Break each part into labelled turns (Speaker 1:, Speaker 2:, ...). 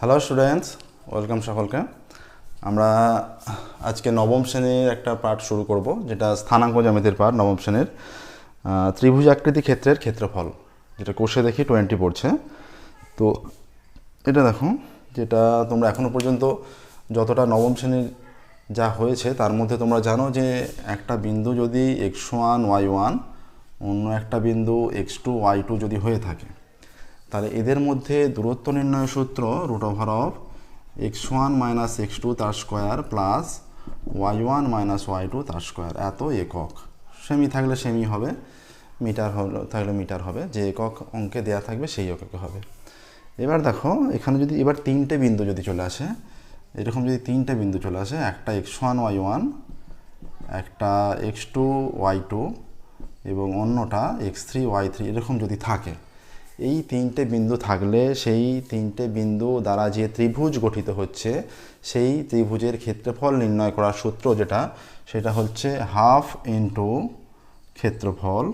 Speaker 1: Hello students welcome সকলকে। আমরা আজকে নবম শ্রেণির একটা পাঠ শুরু করব, যেটা স্থানাঙ্ক জ্যামিতির পাঠ, নবম শ্রেণির ত্রিভুজ আকৃতি ক্ষেত্রের ক্ষেত্রফল, যেটা কোষে দেখি টোয়েন্টি পড়ছে। তো এটা দেখো, যেটা তোমরা এখনও পর্যন্ত যতটা নবম শ্রেণির যা হয়েছে, তার মধ্যে তোমরা জানো যে একটা বিন্দু যদি এক্স ওয়ান ওয়াই ওয়ান অন্য একটা বিন্দু এক্স টু ওয়াই টু যদি হয়ে থাকে। তাহলে এদের মধ্যে দূরত্ব নির্ণয় সূত্র root over of X one minus X two তার square plus Y one minus Y two তার স্কোয়ার এত একক। সেমি থাকলে সেমি হবে মিটার হলো, থাকলে মিটার হবে। যে একক অঙ্কে দেওয়া থাকবে সেই এককে হবে। এবার দেখো, এখানে যদি, এবার তিনটে বিন্দু যদি চলে আসে, এরকম যদি তিনটে বিন্দু চলে আসে, একটা এক্স ওয়ান ওয়াই ওয়ান একটা এক্স টু ওয়াই টু এবং অন্যটা এক্স থ্রি ওয়াই থ্রি এরকম যদি থাকে এই তিনটে বিন্দু থাকলে সেই তিনটে বিন্দু দ্বারা যে ত্রিভুজ গঠিত হচ্ছে, সেই ত্রিভুজের ক্ষেত্রফল নির্ণয় করার সূত্র যেটা, সেটা হচ্ছে হাফ ইন্টু ক্ষেত্রফল।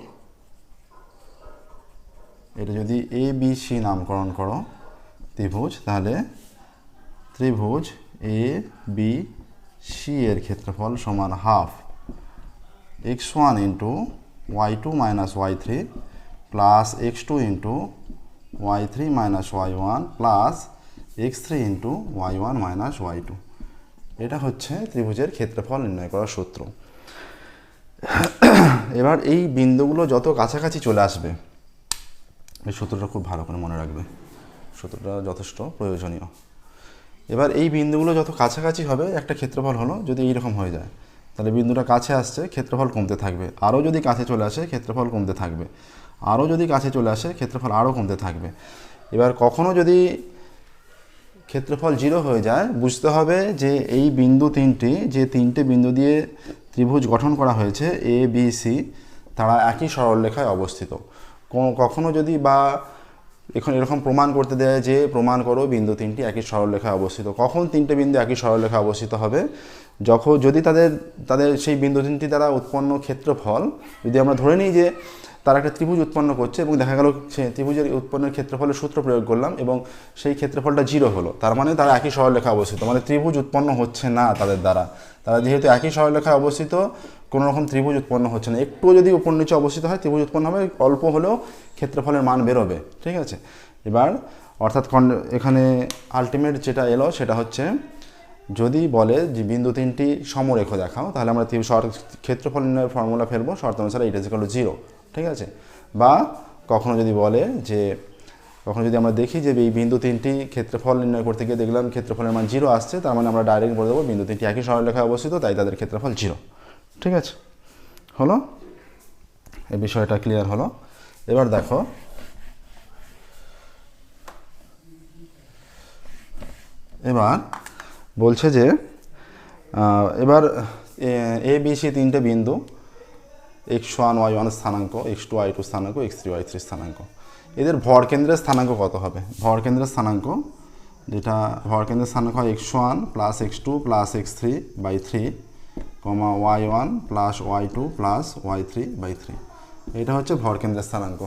Speaker 1: এটা যদি এ বি সি নামকরণ করো, ত্রিভুজ, তাহলে ত্রিভুজ এ বি সি এর ক্ষেত্রফল সমান half. X one into Y two minus Y three plus X two into Y three minus Y one plus X three into Y one minus Y two. এটা হচ্ছে ত্রিভুজের ক্ষেত্রফল নির্ণয় করার সূত্র। এবার এই বিন্দুগুলো যত কাছাকাছি চলে আসবে, এই সূত্রটা খুব ভালো করে মনে রাখবে। সূত্রটা যথেষ্ট প্রয়োজনীয়। এবার এই বিন্দুগুলো যত কাছাকাছি হবে, একটা ক্ষেত্রফল হলো যদি এইরকম হয়ে যায়, তাহলে বিন্দুটা কাছে আসছে, ক্ষেত্রফল কমতে থাকবে। আরও যদি কাছে চলে আসে, ক্ষেত্রফল কমতে থাকবে। আরও যদি কাছে চলে আসে, ক্ষেত্রফল আরও কমতে থাকবে। এবার কখনও যদি ক্ষেত্রফল জিরো হয়ে যায়, বুঝতে হবে যে এই বিন্দু তিনটি, যে তিনটে বিন্দু দিয়ে ত্রিভুজ গঠন করা হয়েছে এ বি সি তারা একই সরলরেখায় অবস্থিত। কোনো- কখনো যদি বা এখন এরকম প্রমাণ করতে দেয় যে, প্রমাণ করো বিন্দু তিনটি একই সরলরেখায় অবস্থিত। কখন তিনটে বিন্দু একই সরলরেখায় অবস্থিত হবে? যখন যদি তাদের তাদের সেই বিন্দু তিনটি দ্বারা উৎপন্ন ক্ষেত্রফল, যদি আমরা ধরে নিই যে তারা একটা ত্রিভুজ উৎপন্ন করছে এবং দেখা গেল সে ত্রিভুজের উৎপন্নের ক্ষেত্রফলের সূত্র প্রয়োগ করলাম এবং সেই ক্ষেত্রফলটা জিরো হলো। তার মানে তারা একই সরলরেখা অবস্থিত। মানে ত্রিভুজ উৎপন্ন হচ্ছে না তাদের দ্বারা। তারা যেহেতু একই সরলরেখায় অবস্থিত, কোনো রকম ত্রিভুজ উৎপন্ন হচ্ছে না। একটুও যদি উপর নিচে অবস্থিত হয়, ত্রিভুজ উৎপন্ন হবে, অল্প হলেও ক্ষেত্রফলের মান বেরোবে। ঠিক আছে? এবার, অর্থাৎ এখানে আলটিমেট যেটা এলো, সেটা হচ্ছে যদি বলে যে বিন্দু তিনটি সমরেখ দেখাও, তাহলে আমরা ক্ষেত্রফল নির্ণয়ের ফর্মুলা ফেলব। শর্ত অনুসারে এটা জিরো ঠিক আছে? বা কখনো যদি বলে যে, কখনো যদি আমরা দেখি যে এই বিন্দু তিনটি ক্ষেত্রফল নির্ণয় করতে গিয়ে দেখলাম ক্ষেত্রফলের মান জিরো আসছে, তার মানে আমরা ডাইরেক্ট বলে দেবো বিন্দু তিনটি একই সরলরেখায় অবস্থিত, তাই তাদের ক্ষেত্রফল জিরো ঠিক আছে? হলো? এই বিষয়টা ক্লিয়ার হলো। এবার দেখো। এবার বলছে যে এবার এ, বি, সি তিনটে বিন্দু এক্স ওয়ান ওয়াই ওয়ান স্থানাঙ্ক এক্স টু ওয়াই টু স্থানাঙ্ক এক্স থ্রি ওয়াই থ্রি স্থানাঙ্ক। এদের ভর কেন্দ্রের স্থানাঙ্ক কত হবে? ভর কেন্দ্রের স্থানাঙ্ক, যেটা ভর কেন্দ্রের স্থানাঙ্ক হয় X one plus X two plus X three by three comma Y one plus Y two plus Y three by three এটা হচ্ছে ভর কেন্দ্রের স্থানাঙ্ক।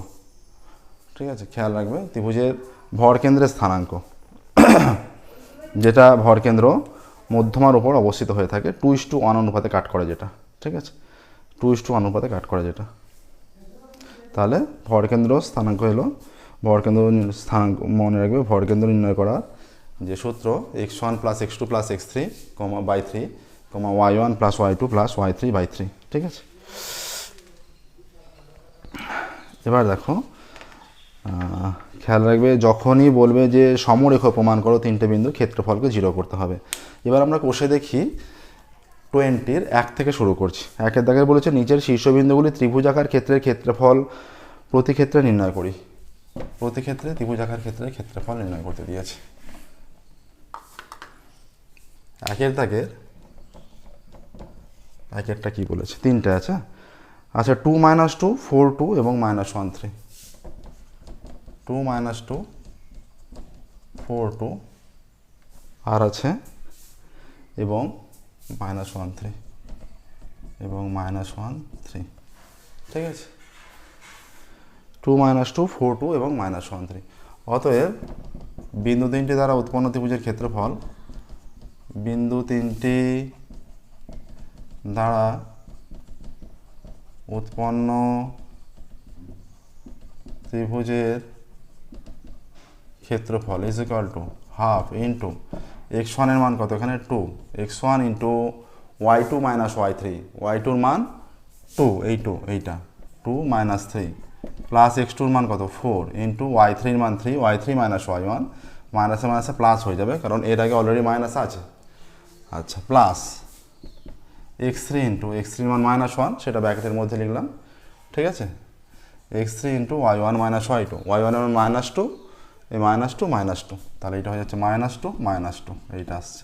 Speaker 1: ঠিক আছে? খেয়াল রাখবে? ত্রিভুজের ভর কেন্দ্রের স্থানাঙ্ক। যেটা ভরকেন্দ্র মধ্যমার উপর অবস্থিত হয়ে থাকে। টু ইস টু ওয়ান অনুপাতে কাট করে যেটা। ঠিক আছে? টু ইস টু অনুপাতে কাট করা যেটা। তাহলে ভরকেন্দ্র স্থানাঙ্ক হলো ভরকেন্দ্র স্থানাঙ্ক মনে রাখবে ভরকেন্দ্র নির্ণয় করার যে সূত্র X one plus X two plus X three comma by three comma Y one plus Y two plus Y three by three ঠিক আছে? এবার দেখো খেয়াল রাখবে যখনই বলবে যে সমরেখ প্রমাণ করো তিনটে বিন্দু ক্ষেত্রফলকে জিরো করতে হবে। এবার আমরা কোষে দেখি টোয়েন্টির এক থেকে শুরু করছি। একের দাগের বলেছে, নিচের শীর্ষবিন্দুগুলি ত্রিভুজাকার ক্ষেত্রের ক্ষেত্রফল প্রতি ক্ষেত্রে নির্ণয় করি। প্রতি ক্ষেত্রে ত্রিভুজাকার ক্ষেত্রে ক্ষেত্রফল নির্ণয় করতে দিয়েছে। একের দাগের, একেরটা কি বলেছে? তিনটে আছে। আচ্ছা two minus two, four two এবং minus one three. Two minus two, four two, আর আছে এবং মাইনাস ওয়ান থ্রি এবং মাইনাস ওয়ান থ্রি, ঠিক আছে? Two minus two, four two এবং মাইনাস ওয়ান থ্রি। অতএব বিন্দু তিনটি দ্বারা উৎপন্ন ত্রিভুজের ক্ষেত্রফল বিন্দু তিনটি দ্বারা উৎপন্ন ত্রিভুজের ক্ষেত্রফল is equal to half into X ওয়ানের মান কত? এখানে two X one into Y two minus Y three Y টুর মান টু এই টু এইটা। Two minus three plus X টুর মান কত? ফোর ইন্টু ওয়াই থ্রির মান three Y three minus Y one মাইনাসে মাইনাসে প্লাস হয়ে যাবে, কারণ এর আগে অলরেডি মাইনাস আছে। আচ্ছা plus X three into X থ্রির মান মাইনাস ওয়ান সেটা ব্যাকেটের মধ্যে লিখলাম। ঠিক আছে? X three into Y one minus Y two Y ওয়ানের মান মাইনাস টু এই মাইনাস টু মাইনাস টু তাহলে এটা হয়ে যাচ্ছে মাইনাস টু মাইনাস টু এইটা আসছে।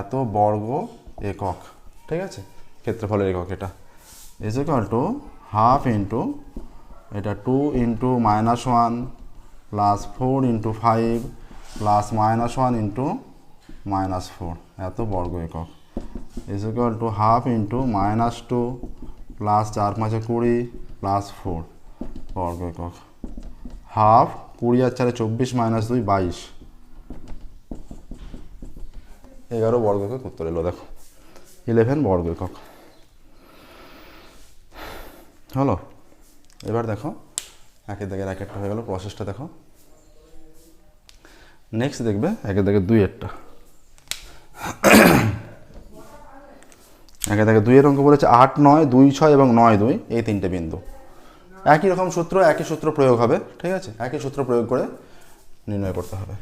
Speaker 1: এত বর্গ একক। ঠিক আছে? ক্ষেত্রফলের একক এটা। Is equal to half into এটা two into minus one plus four into five plus minus one into minus four এত বর্গ একক। Is equal to half into minus two plus চার পাঁচে কুড়ি প্লাস ফোর বর্গ একক। হাফ কুড়ি আর চারে চব্বিশ মাইনাস দুই বাইশ। এগারো বর্গ একক উত্তর এলো, দেখো। ইলেভেন বর্গ একক হলো? এবার দেখো, একের এক একটা হয়ে গেল প্রসেসটা দেখো। নেক্সট দেখবে, একের দাগের দুই একটা। একে দেখে দুইয়ের অঙ্ক বলেছে আট, নয়, দুই, ছয় এবং নয়, দুই, এই তিনটে বিন্দু। একই রকম সূত্র, একই সূত্র প্রয়োগ হবে, ঠিক আছে? একই সূত্র প্রয়োগ করে নির্ণয় করতে হবে।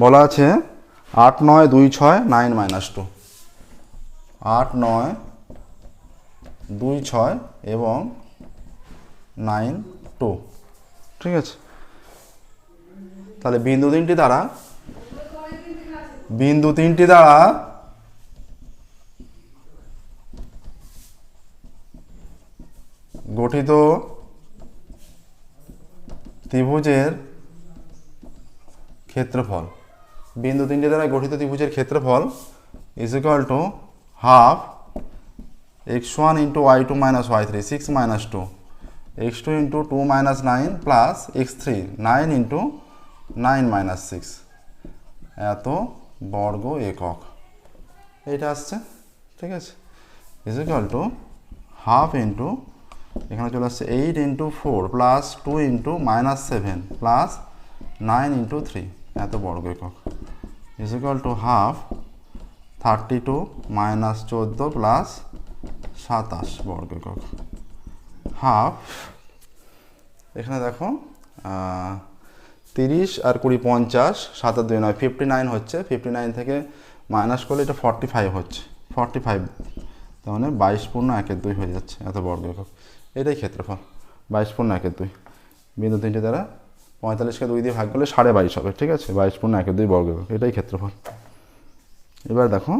Speaker 1: বলা আছে আট নয় দুই ছয় নাইন মাইনাস টু। আট নয় দুই ছয় এবং নাইন টু, ঠিক আছে? তাহলে বিন্দু তিনটি দ্বারা, বিন্দু তিনটি দ্বারা গঠিত ত্রিভুজের ক্ষেত্রফল। বিন্দু তিনটি দ্বারা গঠিত ত্রিভুজের ক্ষেত্রফল is equal to half X one into Y two minus Y three six minus two X two into two minus nine plus X three nine into nine minus six এত বর্গ একক। এইটা আসছে, ঠিক আছে? Is equal to half into এখানে চলে আসছে eight into four plus two into minus seven plus nine into three এত বর্গ একক। Is equal to half thirty two minus চোদ্দ প্লাস সাতাশ বর্গ একক। হাফ এখানে দেখো তিরিশ আর কুড়ি পঞ্চাশ, সাত আর দুই নয় ফিফটি নাইন হচ্ছে। ফিফটি নাইন থেকে মাইনাস করলে এটা ফর্টি ফাইভ হচ্ছে। ফর্টি ফাইভ তার মানে বাইশ পূর্ণ একের দুই হয়ে যাচ্ছে। এত বর্গ একক। এটাই ক্ষেত্রফল। বাইশ পূর্ণ একের দুই। বিন্দু তিনটে দ্বারা পঁয়তাল্লিশকে দুই দিয়ে ভাগ করলে সাড়ে বাইশ হবে, ঠিক আছে? বাইশ পূর্ণ একের দুই বর্গ এটাই ক্ষেত্রফল। এবার দেখো,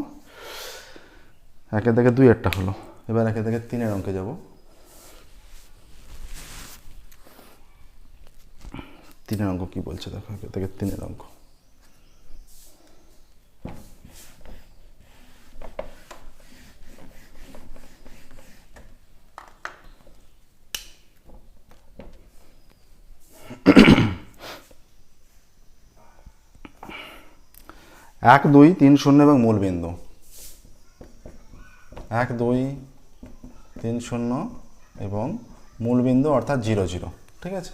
Speaker 1: একের থেকে দুই একটা হলো। এবার একের থেকে তিনের অঙ্কে যাব। তিনের অঙ্ক কি বলছে? দেখো, একের থেকে তিনের অঙ্ক। এক, দুই, তিন, শূন্য এবং মূল বিন্দু। এক, দুই, তিন, শূন্য এবং মূল বিন্দু অর্থাৎ জিরো জিরো। ঠিক আছে?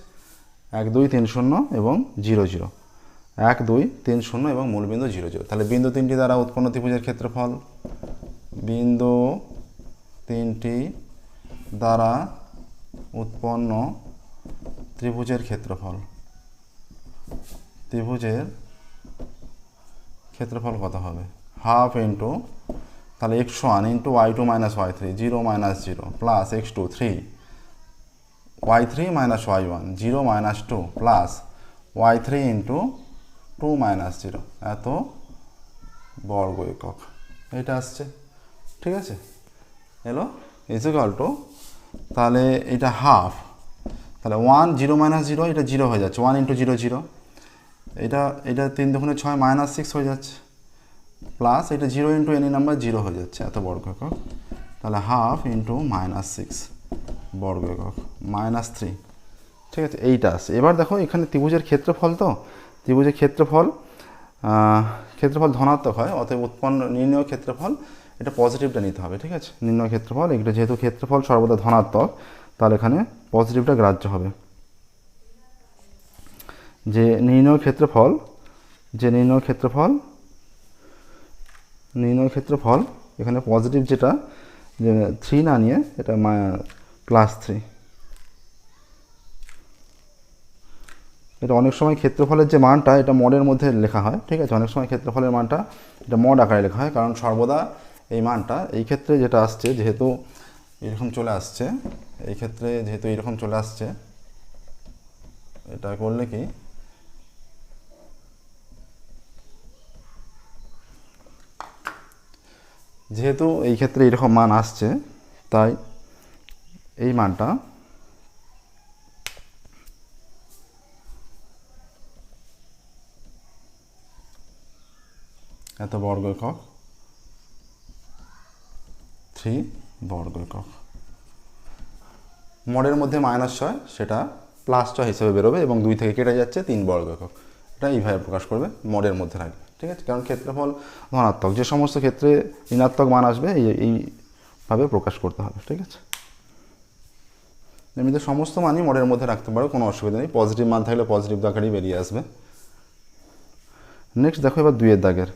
Speaker 1: এক, দুই, তিন, শূন্য এবং জিরো জিরো। এক, দুই, তিন, শূন্য এবং মূল বিন্দু জিরো জিরো। তাহলে বিন্দু তিনটি দ্বারা উৎপন্ন ত্রিভুজের ক্ষেত্রফল। বিন্দু তিনটি দ্বারা উৎপন্ন ত্রিভুজের ক্ষেত্রফল। ত্রিভুজের ক্ষেত্রফল কত হবে? হাফ ইন্টু তাহলে X one into Y two minus Y three zero minus zero plus X two three Y three minus Y one zero minus two plus Y three into two minus zero এত বর্গ একক। এটা আসছে। ঠিক আছে? এলো? Is equal two তাহলে এটা হাফ তাহলে ওয়ান জিরো মাইনাস জিরো এটা জিরো হয়ে যাচ্ছে। ওয়ান ইন্টু জিরো জিরো এটা এটা তিন দুগুণে ছয় মাইনাস সিক্স হয়ে যাচ্ছে। প্লাস এটা zero into any number zero হয়ে যাচ্ছে, এত বড় একক। তাহলে হাফ ইন্টু মাইনাস সিক্স বর্গ একক মাইনাস থ্রি ঠিক আছে, এইটা আছে। এবার দেখো, এখানে ত্রিভুজের ক্ষেত্রফল তো? ত্রিভুজের ক্ষেত্রফল ক্ষেত্রফল ধনাত্মক হয়, অতএব উৎপন্ন নির্ণয় ক্ষেত্রফল, এটা পজিটিভটা নিতে হবে, ঠিক আছে? নির্ণয় ক্ষেত্রফল এটা যেহেতু ক্ষেত্রফল সর্বদা ধনাত্মক, তাহলে এখানে পজিটিভটা গ্রাহ্য হবে। যে নির্ণয় ক্ষেত্রফল, যে নির্ণয় ক্ষেত্রফল নির্ণয় ক্ষেত্রফল, এখানে পজিটিভ যেটা, যে থ্রি না নিয়ে, এটা প্লাস থ্রি এটা অনেক সময় ক্ষেত্রফলের যে মানটা, এটা মডের মধ্যে লেখা হয়, ঠিক আছে? অনেক সময় ক্ষেত্রফলের মানটা, এটা মড আকারে লেখা হয়, কারণ সর্বদা এই মানটা, এই ক্ষেত্রে যেটা আসছে, যেহেতু এরকম চলে আসছে, এই ক্ষেত্রে যেহেতু এরকম চলে আসছে, এটা করলে কি? যেহেতু এই ক্ষেত্রে এরকম মান আসছে, তাই এই মানটা এত বর্গ একক থ্রি বর্গ একক মডের মধ্যে মাইনাস ছয়, সেটা প্লাস ছয় হিসেবে বেরোবে এবং দুই থেকে কেটে যাচ্ছে তিন বর্গ একক এটা এইভাবে প্রকাশ করবে, মডের মধ্যে রাখবে, ঠিক আছে? কারণ ক্ষেত্রফল ধনাত্মক, যে সমস্ত ক্ষেত্রে ঋণাত্মক মান আসবে, এই এইভাবে প্রকাশ করতে হবে, ঠিক আছে? এমনিতে সমস্ত মানই মডের মধ্যে রাখতে পারো, কোনো অসুবিধা নেই পজিটিভ মান থাকলে পজিটিভ দাগারই বেরিয়ে আসবে। নেক্সট দেখো এবার দুইয়ের দাগের।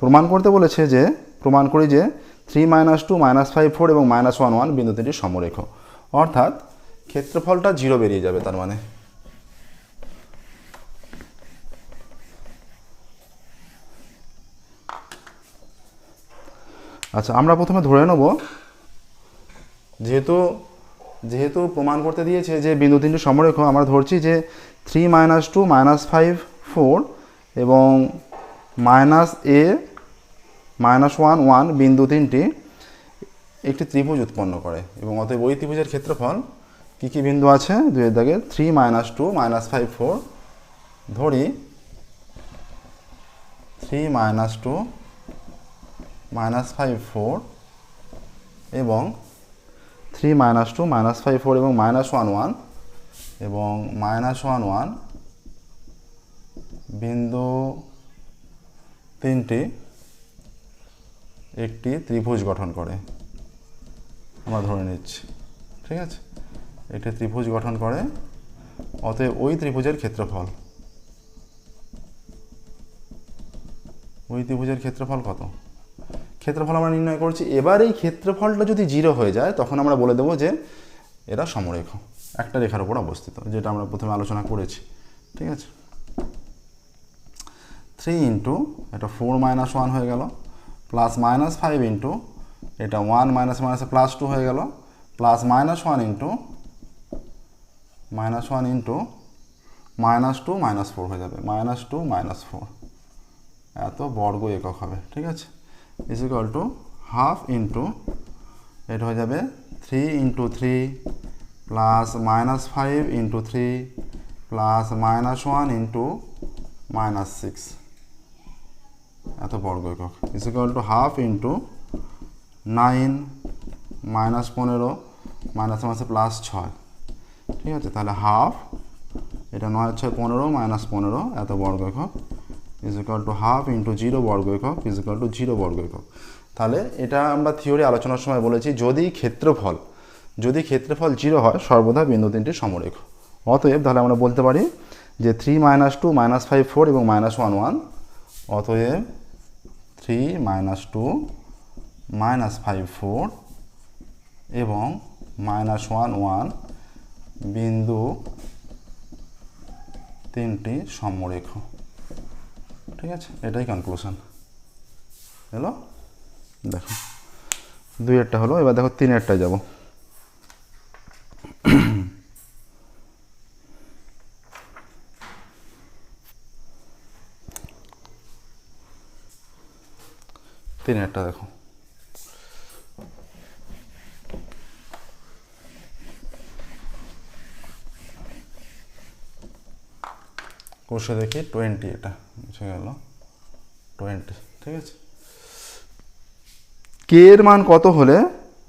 Speaker 1: প্রমাণ করতে বলেছে যে, প্রমাণ করি যে three minus two minus five four এবং মাইনাস ওয়ান ওয়ান বিন্দু তিনটি সমরেখ। অর্থাৎ ক্ষেত্রফলটা জিরো বেরিয়ে যাবে, তার মানে। আচ্ছা আমরা প্রথমে ধরে নেব। যেহেতু যেহেতু প্রমাণ করতে দিয়েছে যে বিন্দু তিনটি সমরেখ, আমরা ধরছি যে three minus two minus five four এবং মাইনাস এ মাইনাস ওয়ান ওয়ান বিন্দু তিনটি একটি ত্রিভুজ উৎপন্ন করে এবং অতএব ওই ত্রিভুজের ক্ষেত্রফল কী কী বিন্দু আছে? দুয়ের দাগে three minus two minus five four ধরি three minus two minus five four এবং three minus two, minus five four এবং মাইনাস ওয়ান ওয়ান এবং মাইনাস ওয়ান ওয়ান বিন্দু তিনটি একটি ত্রিভুজ গঠন করে। আমরা ধরে নিচ্ছি, ঠিক আছে? একটি ত্রিভুজ গঠন করে, অতএব ওই ত্রিভুজের ক্ষেত্রফল। ওই ত্রিভুজের ক্ষেত্রফল কত? ক্ষেত্রফল আমরা নির্ণয় করছি। এবার এই ক্ষেত্রফলটা যদি জিরো হয়ে যায়, তখন আমরা বলে দেবো যে এরা সমরেখ, একটা রেখার উপর অবস্থিত, যেটা আমরা প্রথমে আলোচনা করেছি। ঠিক আছে? থ্রি ইন্টু, এটা ফোর মাইনাস ওয়ান হয়ে গেল, প্লাস মাইনাস ফাইভ ইন্টু, এটা ওয়ান মাইনাস মাইনাসে প্লাস টু হয়ে গেল, plus minus one into, minus one into, minus two minus four হয়ে যাবে, মাইনাস টু মাইনাস ফোর। এত বর্গ একক হবে, ঠিক আছে? Is equal to half into এটা হয়ে যাবে three into three plus minus five into three plus minus one into minus six এত বর্গ একক। Is equal to half into nine minus পনেরো মাইনাস মাসে প্লাস ছয়। ঠিক আছে? তাহলে হাফ এটা নয়, ছয়, পনেরো মাইনাস পনেরো, এত বর্গ একক। Is equal to half into zero বর্গ একক ইজ ইকাল টু জিরো বর্গ একক। তাহলে এটা আমরা থিওরি আলোচনার সময় বলেছি, যদি ক্ষেত্রফল যদি ক্ষেত্রফল জিরো হয়, সর্বদা বিন্দু তিনটি সমরেখ। অতএব তাহলে আমরা বলতে পারি যে three minus two minus five four এবং মাইনাস ওয়ান ওয়ান অতএব three minus two minus five four এবং মাইনাস ওয়ান ওয়ান বিন্দু তিনটি সমরেখ। ঠিক আছে? এটাই কনক্লুশন হলো? দেখো। দুই একটা হলো, এবার দেখো তিন একটা যাব। তিন একটা দেখো। কষে দেখি টোয়েন্টি এটা, বুঝে গেল। টোয়েন্টি ঠিক আছে? কে এর মান কত হলে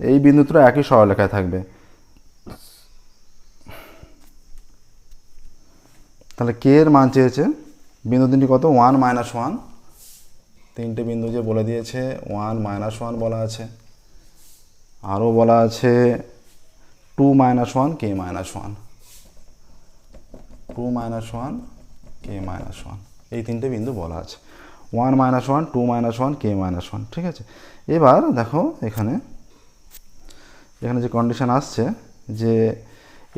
Speaker 1: এই বিন্দু দুটো একই সরলেখায় থাকবে? তাহলে কে এর মান চেয়েছে, বিন্দু তিনটি কত? ওয়ান মাইনাস ওয়ান তিনটে বিন্দু যে বলে দিয়েছে ওয়ান মাইনাস ওয়ান বলা আছে। আরও বলা আছে টু মাইনাস ওয়ান কে minus one two minus one কে মাইনাস ওয়ান এই তিনটে বিন্দু বলা আছে। One minus one two minus one কে মাইনাস ওয়ান ঠিক আছে? এবার দেখো এখানে এখানে যে কন্ডিশন আসছে যে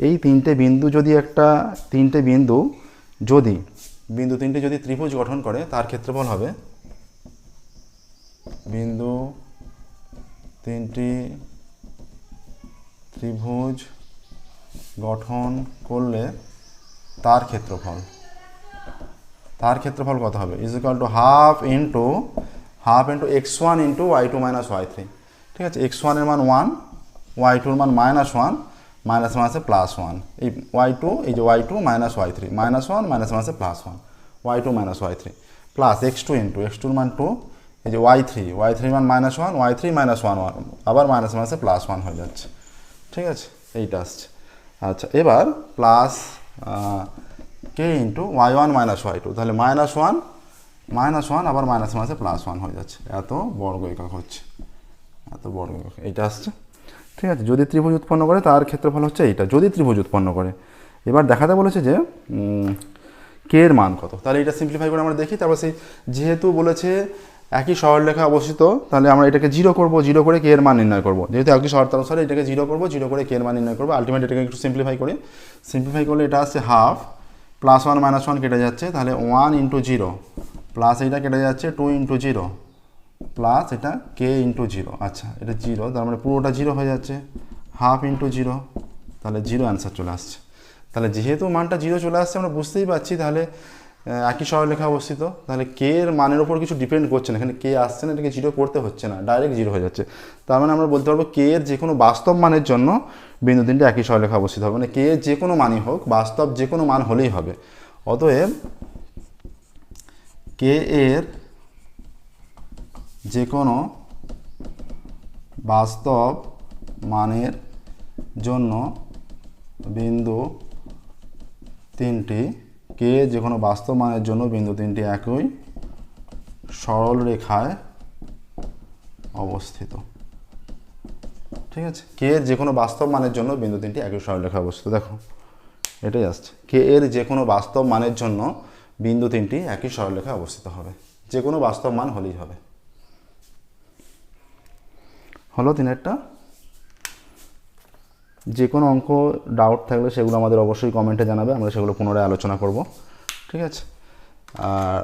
Speaker 1: এই তিনটে বিন্দু যদি একটা তিনটে বিন্দু যদি, বিন্দু তিনটে যদি ত্রিভুজ গঠন করে, তার ক্ষেত্রফল হবে বিন্দু তিনটি ত্রিভুজ গঠন করলে তার ক্ষেত্রফল। তার ক্ষেত্রফল কত হবে? Is equal to half into half into x one into y two minus y three ঠিক আছে? এক্স ওয়ানের মান ওয়ান ওয়াই টুর মান মাইনাস ওয়ান মাইনাস মাসে প্লাস ওয়ান এই ওয়াই টু এই যে y two minus y three minus one minus মাসে plus one y two minus y three plus x two into x টুর মান টু এই যে ওয়াই থ্রি ওয়াই থ্রি মান minus one y three minus one one আবার minus মাসে plus one হয়ে যাচ্ছে। ঠিক আছে? এইটা আসছে। আচ্ছা এবার প্লাস কে into y one minus y two তাহলে মাইনাস ওয়ান মাইনাস ওয়ান আবার মাইনাস মাসে প্লাস ওয়ান হয়ে যাচ্ছে। এত বর্গ একক হচ্ছে। এত বর্গ একক। এইটা আসছে। ঠিক আছে, যদি ত্রিভুজ উৎপন্ন করে, তার ক্ষেত্রফল হচ্ছে এইটা। যদি ত্রিভুজ উৎপন্ন করে, এবার দেখাতে বলেছে যে কে এর মান কত। তাহলে এটা সিম্পলিফাই করে আমরা দেখি। তারপর সেই যেহেতু বলেছে একই সরলরেখা অবস্থিত, তাহলে আমরা এটাকে জিরো করব জিরো করে কে এর মান নির্ণয় করব। যেহেতু একই শর্ত অনুসারে এটাকে জিরো করব জিরো করে কে এর মান নির্ণয় করব। আলটিমেট এটাকে একটু সিম্পলিফাই করি। সিম্পলিফাই করলে এটা আসছে half plus one minus one কেটে যাচ্ছে, তাহলে ওয়ান ইন্টু জিরো প্লাস এইটা কেটে যাচ্ছে টু ইন্টু জিরো প্লাস এটা কে ইন্টু জিরো আচ্ছা এটা জিরো তার মানে পুরোটা জিরো হয়ে যাচ্ছে হাফ ইন্টু জিরো তাহলে জিরো অ্যান্সার চলে আসছে। তাহলে যেহেতু মানটা জিরো চলে আসছে, আমরা বুঝতেই পারছি, তাহলে একই সরলরেখা অবস্থিত। তাহলে কে এর মানের ওপর কিছু ডিপেন্ড করছে না। এখানে কে আসছে না, এটাকে জিরো করতে হচ্ছে না। ডাইরেক্ট জিরো হয়ে যাচ্ছে। তার মানে আমরা বলতে পারব কে এর যে কোনো বাস্তব মানের জন্য বিন্দু তিনটে একই সরলরেখা অবস্থিত হবে। মানে কে এর যে কোনো মানই হোক, বাস্তব যে কোনো মান হলেই হবে। অতএব কে এর যে কোনো বাস্তব মানের জন্য বিন্দু তিনটি কে যে কোনো বাস্তব মানের জন্য বিন্দু তিনটি একই সরল রেখায় অবস্থিত। ঠিক আছে? কে এর যে কোনো বাস্তব মানের জন্য বিন্দু তিনটি একই সরল রেখায় অবস্থিত। দেখো, এটাই আসছে। কে এর যে কোনো বাস্তব মানের জন্য বিন্দু তিনটি একই সরলরেখায় অবস্থিত হবে। যে কোনো বাস্তব মান হলেই হবে। হলো তিনেরটা যে কোনো অঙ্ক ডাউট থাকলে সেগুলো আমাদের অবশ্যই কমেন্টে জানাবে, আমরা সেগুলো পুনরায় আলোচনা করব, ঠিক আছে? আর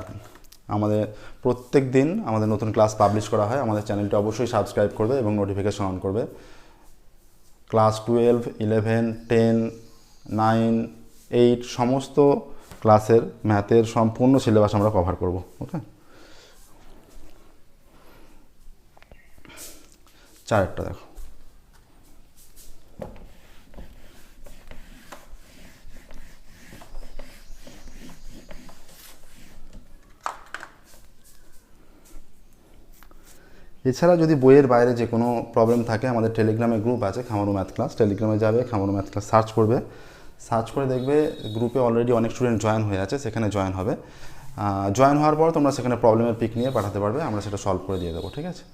Speaker 1: আমাদের প্রত্যেক দিন আমাদের নতুন ক্লাস পাবলিশ করা হয়, আমাদের চ্যানেলটি অবশ্যই সাবস্ক্রাইব করবে এবং নোটিফিকেশন অন করবে। Class twelve eleven ten nine eight সমস্ত ক্লাসের ম্যাথের সম্পূর্ণ সিলেবাস আমরা কভার করব ওকে চারেরটা দেখো। এছাড়া যদি বইয়ের বাইরে যে কোনো প্রবলেম থাকে, আমাদের টেলিগ্রামে গ্রুপ আছে খামারু ম্যাথ ক্লাস টেলিগ্রামে যাবে খামারু ম্যাথ ক্লাস সার্চ করবে। সার্চ করে দেখবে গ্রুপে অলরেডি অনেক স্টুডেন্ট জয়েন হয়ে আছে, সেখানে জয়েন হবে। জয়েন হওয়ার পর তোমরা সেখানে প্রবলেমের পিক নিয়ে পাঠাতে পারবে, আমরা সেটা সলভ করে দিয়ে দেবো, ঠিক আছে?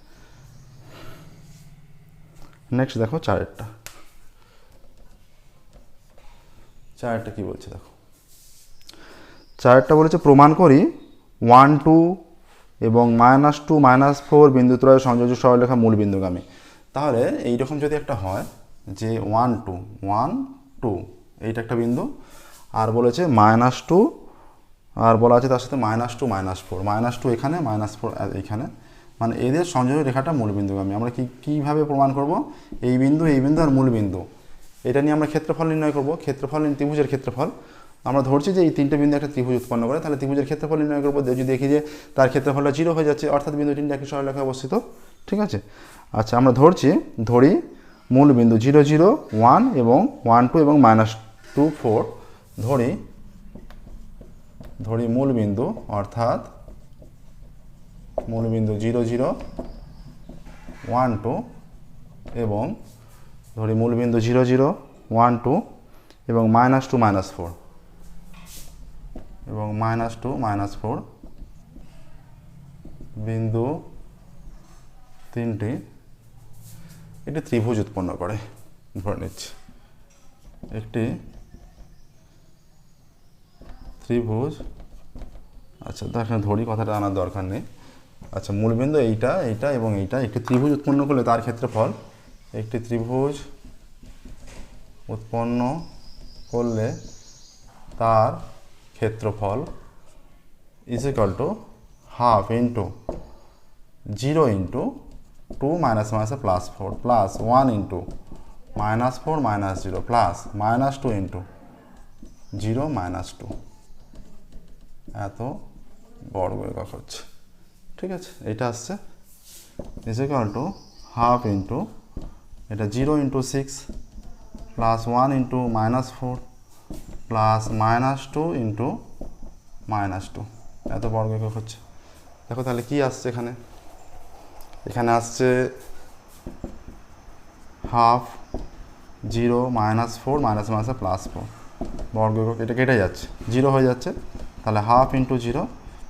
Speaker 1: নেক্সট দেখো চারেরটা চারেরটা কি বলছে দেখো? চারেরটা বলেছে, প্রমাণ করি। ওয়ান টু এবং মাইনাস টু মাইনাস ফোর বিন্দুত্রয় সংযোজ্য সরলরেখা মূল বিন্দুগামী। তাহলে এইরকম যদি একটা হয়, যে ওয়ান টু ওয়ান টু এইটা একটা বিন্দু, আর বলেছে মাইনাস টু আর বলা আছে তার সাথে minus two minus four minus two এখানে মাইনাস ফোর এইখানে। মানে এদের সংযোগ রেখাটা মূল বিন্দুগামী। আমরা কি, কীভাবে প্রমাণ করব? এই বিন্দু এই বিন্দু, আর মূল বিন্দু। এটা নিয়ে আমরা ক্ষেত্রফল নির্ণয় করব। ক্ষেত্রফল, ত্রিভুজের ক্ষেত্রফল। আমরা ধরছি যে এই তিনটে বিন্দু একটা ত্রিভুজ উৎপন্ন করে, তাহলে ত্রিভুজের ক্ষেত্রফল নির্ণয় করব। যদি দেখি যে তার ক্ষেত্রফলটা জিরো হয়ে যাচ্ছে, অর্থাৎ বিন্দু তিনটে একই সরলরেখায় অবস্থিত, ঠিক আছে? আচ্ছা আমরা ধরছি, ধরি মূল বিন্দু জিরো জিরো ওয়ান এবং ওয়ান টু এবং মাইনাস টু ফোর ধরি ধরি মূল বিন্দু, অর্থাৎ মূল বিন্দু জিরো জিরো ওয়ান টু এবং ধরি মূল বিন্দু জিরো জিরো ওয়ান টু এবং মাইনাস টু মাইনাস ফোর এবং মাইনাস টু মাইনাস ফোর বিন্দু তিনটি একটি ত্রিভুজ উৎপন্ন করে। ধরে নিচ্ছি। একটি ত্রিভুজ আচ্ছা এখানে ধরি, কথাটা আনার দরকার নেই। আচ্ছা মূলবিন্দু এইটা এইটা এবং এইটা, একটি ত্রিভুজ উৎপন্ন করলে তার ক্ষেত্রফল, একটি ত্রিভুজ উৎপন্ন করলে তার ক্ষেত্রফল is equal to half into zero into two minus মাইনাসে plus four plus one into minus four minus zero plus minus two into zero minus two এত বর্গ একক হচ্ছে। ঠিক আছে? এটা আসছে। Is equal to half into এটা zero into six plus one into minus four plus minus two into minus two. এত বর্গ একক হচ্ছে। দেখো তাহলে কি আসছে এখানে? এখানে আসছে half zero minus four minus মাইনাসে প্লাস ফোর। বর্গ একক, এটা কেটে যাচ্ছে। জিরো হয়ে যাচ্ছে। তাহলে half into zero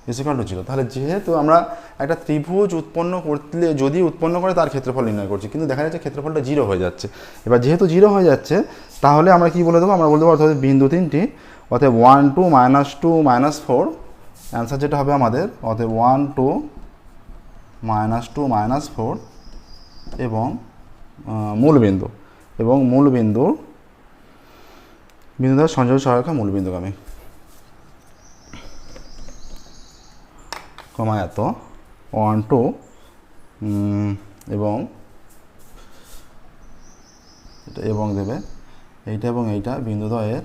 Speaker 1: two zero তাহলে যেহেতু আমরা একটা ত্রিভুজ উৎপন্ন করলে, যদি উৎপন্ন করে তার ক্ষেত্রফল নির্ণয় করছি। কিন্তু দেখা যাচ্ছে ক্ষেত্রফলটা জিরো হয়ে যাচ্ছে। এবার যেহেতু জিরো হয়ে যাচ্ছে, তাহলে আমরা কি বলে দেবো? আমরা বলতে পারব অর্থাৎ বিন্দু তিনটি। অতএব one two minus two minus four answer যেটা হবে আমাদের, অতএব one two minus two minus four এবং মূলবিন্দু। এবং মূলবিন্দুর বিন্দু দ্বারা সংযোগ সহায়কা মূলবিন্দুগামী। কমা এত। ওয়ান টু এবং এটা এবং দেবে। এইটা এবং এইটা বিন্দুদ্বয়ের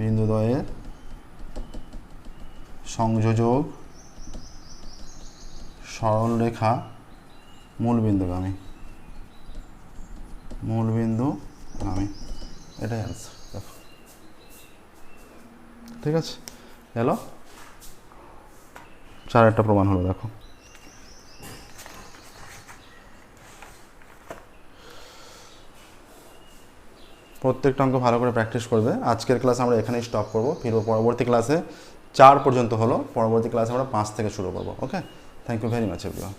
Speaker 1: বিন্দুদ্বয়ের সংযোজক সরল রেখা মূলবিন্দুগামী মূলবিন্দুগামী এটাই অ্যান্সার দেখো। ঠিক আছে? এলো? চার একটা প্রমাণ হলো, দেখো। প্রত্যেকটা অঙ্ক ভালো করে প্র্যাকটিস করবে। আজকের ক্লাস আমরা এখানেই স্টপ করব। ফিরবো পরবর্তী ক্লাসে চার পর্যন্ত হলো। পরবর্তী ক্লাসে আমরা পাঁচ থেকে শুরু করব okay thank you very much everyone